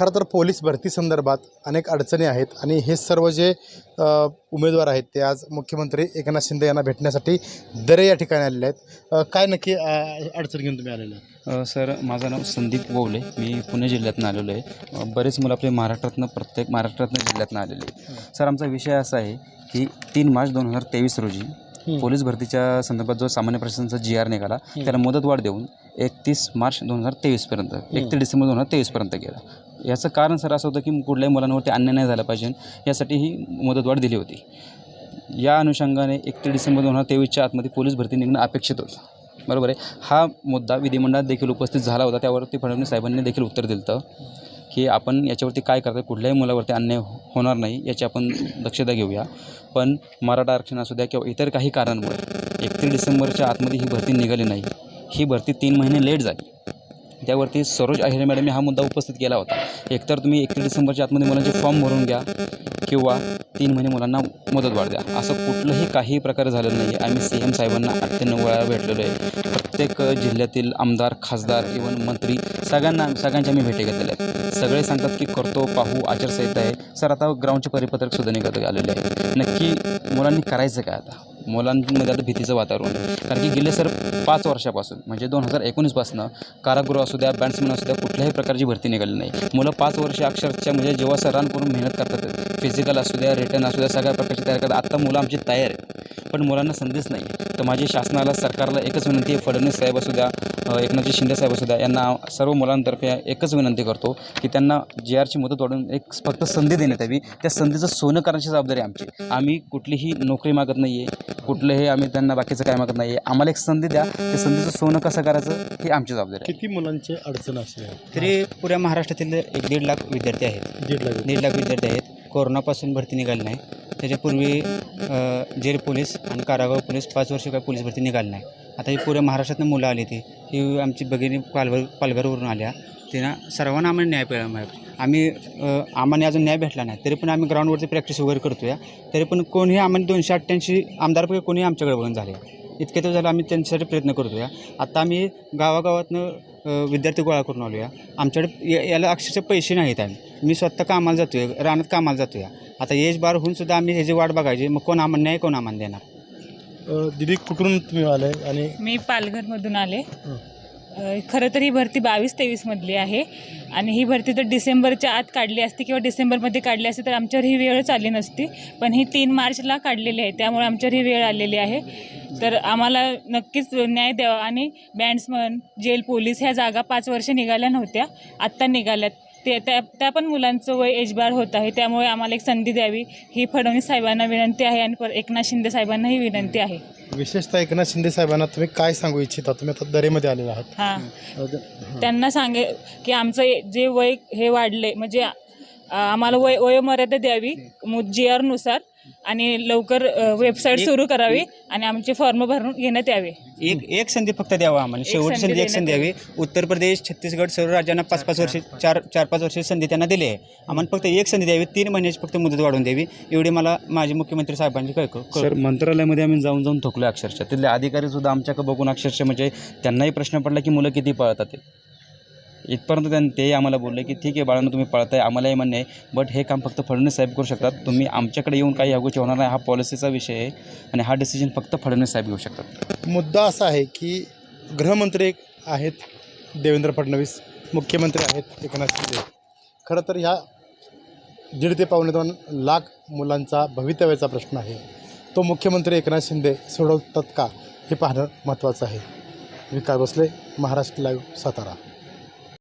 खरं तर पोलीस भरती संदर्भात अनेक अडचणी आहेत आणि हे सर्व जे उमेदवार आहेत ते आज मुख्यमंत्री एकनाथ शिंदे यांना भेटण्यासाठी दरे या ठिकाणी आलेले आहेत. काय नक्की अडचण घेऊन तुम्ही आलेले आहात? सर माझं नाव संदीप गोवले. मी पुणे जिल्ह्यातून आलेलो आहे. बरेच मुलं आपले महाराष्ट्रातनं प्रत्येक महाराष्ट्रातनं जिल्ह्यातनं आलेले आहे सर आमचा विषय असा आहे की तीन मार्च दोन हजार तेवीस रोजी पोलीस भरतीच्या संदर्भात जो सामान्य प्रशासनाचा जी आर निघाला त्याला मुदतवाढ देऊन एकतीस मार्च दोन हजार तेवीसपर्यंत एकतीस डिसेंबर दोन हजार तेवीसपर्यंत गेला. याचं कारण सर असं होतं की कुठल्याही मुलांवरती अन्याय नाही झाला पाहिजे. यासाठी ही मुदतवाढ दिली होती. या अनुषंगाने एकतीस डिसेंबर दोन हजार तेवीसच्या आतमध्ये पोलीस भरती निघणं अपेक्षित होतं. बरोबर आहे? हा मुद्दा विधिमंडळात देखील उपस्थित झाला होता. त्यावरती फडणवीस साहेबांनी देखील उत्तर दिलं होतं की आपण याच्यावरती काय करतो कुठल्याही मुलावरती अन्याय हो-, होणार नाही याची आपण दक्षता घेऊया. पण मराठा आरक्षण असू द्या किंवा इतर काही कारणांमुळे एकतीस डिसेंबरच्या आतमध्ये ही भरती निघाली नाही. ही भरती तीन महिने लेट झाली. त्यावरती सरोज अहिरे मॅडमने हा मुद्दा उपस्थित केला होता. एकतर तुम्ही एकतीस डिसेंबरच्या आतमध्ये मुलांचे फॉर्म भरून घ्या किंवा तीन महिने मुलांना मदत वाढ द्या. असं कुठलंही काही प्रकारे झालेलं नाही आहे आम्ही सी एम साहेबांना आठ ते नऊ वेळा भेटलेलो आहे. प्रत्येक जिल्ह्यातील आमदार खासदार इवन मंत्री सगळ्यांना सगळ्यांच्या आम्ही भेटी घेतलेल्या आहेत. सगळे सांगतात की करतो पाहू आचारसंहिता आहे. सर आता ग्राउंडचे परिपत्रक सुद्धा निघत आलेले आहे. नक्की मुलांनी करायचं काय आता? मुलांमध्ये आता भीतीचं वातावरण कारण की गेले सर पाच वर्षापासून म्हणजे दोन हजार एकोणीसपासून कारागृह असू द्या बँड्समॅन असू द्या कुठल्याही प्रकारची भरती निघाली नाही. मुलं पाच वर्ष अक्षरशः म्हणजे जेव्हा सर रन करून मेहनत करतात फिजिकल असू द्या रिटर्न असू द्या सगळ्या प्रकारची तयारी करतात. आत्ता मुलं आमची तयार आहे पण मुलांना संधीच नाही. तर माझी शासनाला सरकारला एकच विनंती आहे फडणवीस साहेब असू द्या एकनाथजी शिंदे साहेब असू द्या यांना सर्व मुलांतर्फे एकच विनंती करतो की त्यांना जे आरची मुदत वाढून एक फक्त संधी देण्यात यावी. त्या संधीचं सोनं करण्याची जबाबदारी आमची आम्ही कुठलीही नोकरी मागत नाही आहे कुठलंही आम्ही त्यांना बाकीचं काय मागत नाही आहे आम्हाला एक संधी द्या त्या संधीचं सोनं कसं करायचं ही आमची जबाबदारी आहे. किती मुलांचे अडचण असेल तरी पुऱ्या महाराष्ट्रातील एक दीड लाख विद्यार्थी आहेत. दीड लाख दीड लाख विद्यार्थी आहेत. कोरोनापासून भरती निघाली नाही. त्याच्यापूर्वी जेल पोलीस आणि कारागृह पोलीस पाच वर्ष काय पोलीस भरती निघाली नाही. आता ही पुऱ्या महाराष्ट्रातून मुलं आली ती ही आमची भगिनी पालघर पालघरवरून आल्या. तिनं सर्वांना आम्हाला न्याय मिळाला आम्ही आम्हाला अजून न्याय भेटला नाही. तरी पण आम्ही ग्राउंडवरती प्रॅक्टिस वगैरे करतो या तरी पण कोणीही आम्हाला दोनशे अठ्ठ्याऐंशी आमदारपैकी कोणीही आमच्याकडे बघून झाले. इतके तर झालं आम्ही त्यांच्यासाठी प्रयत्न करतो या आत्ता आम्ही गावागावातनं विद्यार्थी गोळा करून आलो या आमच्याकडे या- याला अक्षरशः पैसे नाहीत आम्ही मी स्वतः कामाला जातो आहे रानात कामाला जातो या आता एज बार होऊन सुद्धा आम्ही ह्याची वाट बघायची मग कोण आम्हाला न्याय कोण आम्हाला देणार? अ, दिदी कुठून तुम्ही आले आणि मी पालघरमधून आले. हं. खरं तर ही भरती बावीस तेवीसमधली आहे. आणि ही भरती जर डिसेंबरच्या आत काढली असती किंवा डिसेंबरमध्ये काढली असती तर आमच्यावर ही वेळच आली नसती. पण ही तीन मार्चला काढलेली आहे. त्यामुळे आमच्यावर ही वेळ आलेली आहे. तर आम्हाला नक्कीच न्याय द्यावा. आणि बँड्समन जेल पोलीस ह्या जागा पाच वर्ष निघाल्या नव्हत्या. आत्ता निघाल्यात. ते त्या त्या पण मुलांचं वय एजबार होत आहे. त्यामुळे आम्हाला एक संधी द्यावी. ही फडणवीस साहेबांना विनंती आहे आणि पर एकनाथ शिंदे साहेबांनाही विनंती आहे. विशेषतः एकनाथ शिंदे साहेबांना तुम्ही काय सांगू इच्छिता? तुम्ही आता दरेमध्ये आलेला आहात. हां. त्यांना सांगे की आमचं हे- जे वय हे वाढले म्हणजे आ- आम्हाला वय वयोमर्यादा द्यावी जी आरनुसार आणि लवकर वेबसाईट सुरू करावी आणि आमचे फॉर्म भरून घेण्यात यावे. एक एक संधी फक्त द्यावा आम्हाला. एक शेवटची संधी एक संधी द्यावी. उत्तर प्रदेश छत्तीसगड सर्व राज्यांना पाच पाच वर्ष चार चार पाच वर्ष संधी त्यांना दिली आहे. आम्हाला फक्त एक संधी द्यावी. तीन महिन्याची फक्त मुदत वाढवून द्यावी. एवढी मला माझे मुख्यमंत्री साहेबांची कळ सर मंत्रालयामध्ये आम्ही जाऊन जाऊन थकलो अक्षरशः. तिथले अधिकारी सुद्धा आमच्याकडे बघून अक्षरशः म्हणजे त्यांनाही प्रश्न पडला की मुलं किती पळतात इथपर्यंत त्यांनी ते आम्हाला बोलले की ठीक आहे बाळांनो तुम्ही पळताय आम्हालाही म्हणणे. आहे बट हे काम फक्त फडणवीस साहेब करू शकतात. तुम्ही आमच्याकडे येऊन काही ह्या गोष्टी होणार नाही. हा पॉलिसीचा विषय आहे आणि हा डिसिजन फक्त फडणवीस साहेब घेऊ शकतात. मुद्दा असा आहे की गृहमंत्री आहेत देवेंद्र फडणवीस मुख्यमंत्री आहेत एकनाथ शिंदे. खरं तर ह्या दीड ते पावणे दोन लाख मुलांचा भवितव्याचा प्रश्न आहे. तो मुख्यमंत्री एकनाथ शिंदे सोडवतात का हे पाहणं महत्त्वाचं आहे. विकास बसले महाराष्ट्र लाईव्ह सातारा.